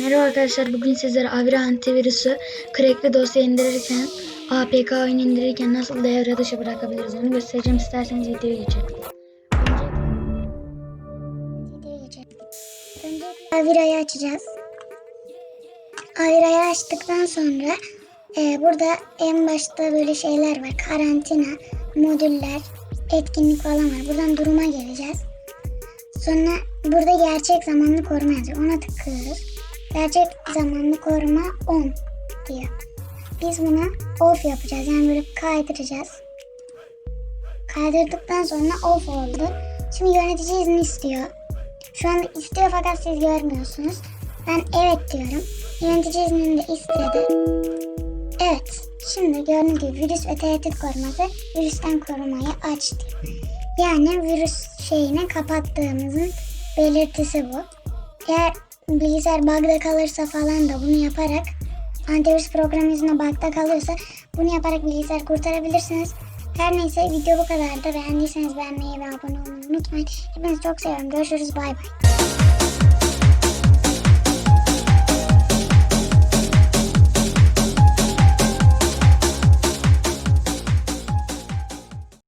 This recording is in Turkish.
Merhaba arkadaşlar bugün sizlere Avira antivirüsü crackli dosya indirirken APK oyunu indirirken nasıl devre dışı bırakabiliriz onu göstereceğim isterseniz videoya geçelim. Önce Avira'yı açacağız. Avira'yı açtıktan sonra e, burada en başta böyle şeyler var. Karantina, modüller, etkinlik falan var. Buradan duruma geleceğiz. Sonra burada gerçek zamanlı koruma yazıyor. Ona tıklıyoruz. Gerçek zamanlı koruma 10 diyor. Biz buna off yapacağız. Yani böyle kaydıracağız. Kaydırdıktan sonra off oldu. Şimdi yönetici izni istiyor. Şu anda istiyor fakat siz görmüyorsunuz. Ben evet diyorum. Yönetici iznini de istedi. Evet. Şimdi gördüğünüz gibi virüs ve tehdit koruması virüsten korumayı aç diyor. Yani virüs şeyini kapattığımızın belirtisi bu. Eğer bilgisayar bug'da kalırsa falan da bunu yaparak antivirüs programı yüzünden bug'da kalırsa bunu yaparak bilgisayar kurtarabilirsiniz. Her neyse video bu kadardı. Beğendiyseniz beğenmeyi ve abone olmayı unutmayın. Hepinizi çok seviyorum. Görüşürüz. Bay bay.